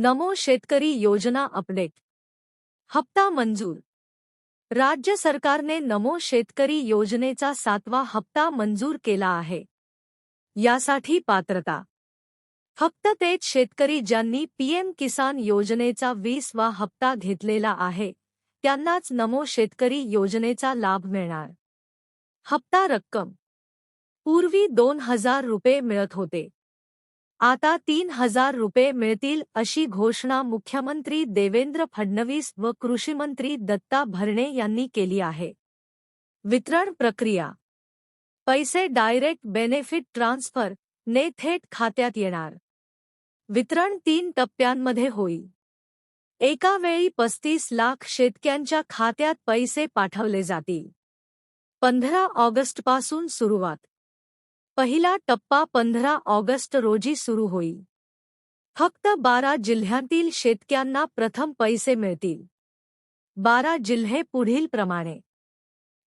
नमो शेतकरी योजना अपडेट. हप्ता मंजूर. राज्य सरकारने नमो शेतकरी योजनेचा सातवा हप्ता मंजूर केला आहे. यासाठी पात्रता. फक्त तेच शेतकरी ज्यांनी पीएम किसान योजनेचा वीसवा हप्ता घेतलेला आहे, त्यांनाच नमो शेतकरी योजनेचा लाभ मिळणार. हप्ता रक्कम. पूर्वी दोन हज़ार रुपये मिळत होते. आता तीन हजार रुपये मिळतील अशी घोषणा मुख्यमंत्री देवेंद्र फडणवीस व कृषीमंत्री दत्ता भरणे यांनी केली आहे. वितरण प्रक्रिया. पैसे डायरेक्ट बेनिफिट ट्रान्सफर ने थेट खात्यात येणार. वितरण तीन टप्प्यांमध्ये होईल. एका वेळी पस्तीस लाख शेतक्यांच्या खात्यात पैसे पाठवले जातील. पंधरा ऑगस्टपासून सुरुवात. पहिला टप्पा पंधरा ऑगस्ट रोजी सुरू होईल. फक्त बारा जिल्ह्यांतील शेतक्यांना प्रथम पैसे मिळतील. बारा जिल्हे पुढील प्रमाणे.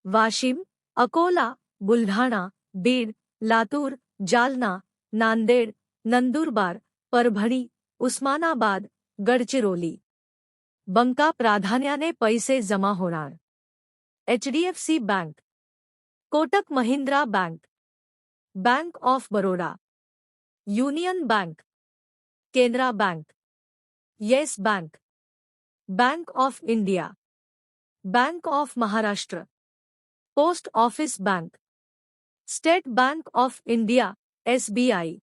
वाशिम, अकोला, बुलढाणा, बीड, लातूर, जालना, नांदेड, नंदुरबार, परभणी, उस्मानाबाद, गडचिरोली. बंका प्राधान्याने पैसे जमा होणार. HDFC bank. Kotak Mahindra bank. Bank of Baroda union bank Canara bank yes bank bank of India bank of Maharashtra post office bank state bank of India SBI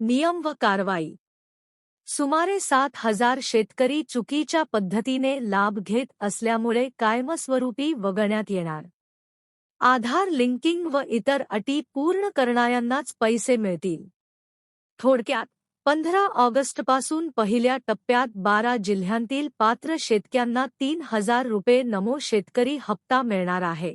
नियम व कारवाई सुमारे सात हज़ार शेतकरी चुकीच्या पद्धतीने लाभ घेत असल्यामुळे कायमस्वरूपी वगळण्यात येणार आधार लिंकिंग व इतर अटी पूर्ण करणाऱ्यांनाच पैसे मिळतील. थोडक्यात, पंधरा ऑगस्टपासून पहिल्या टप्प्यात बारा जिल्ह्यांतील पात्र शेतक्यांना तीन हज़ार रुपये नमो शेतकरी हप्ता मिळणार आहे.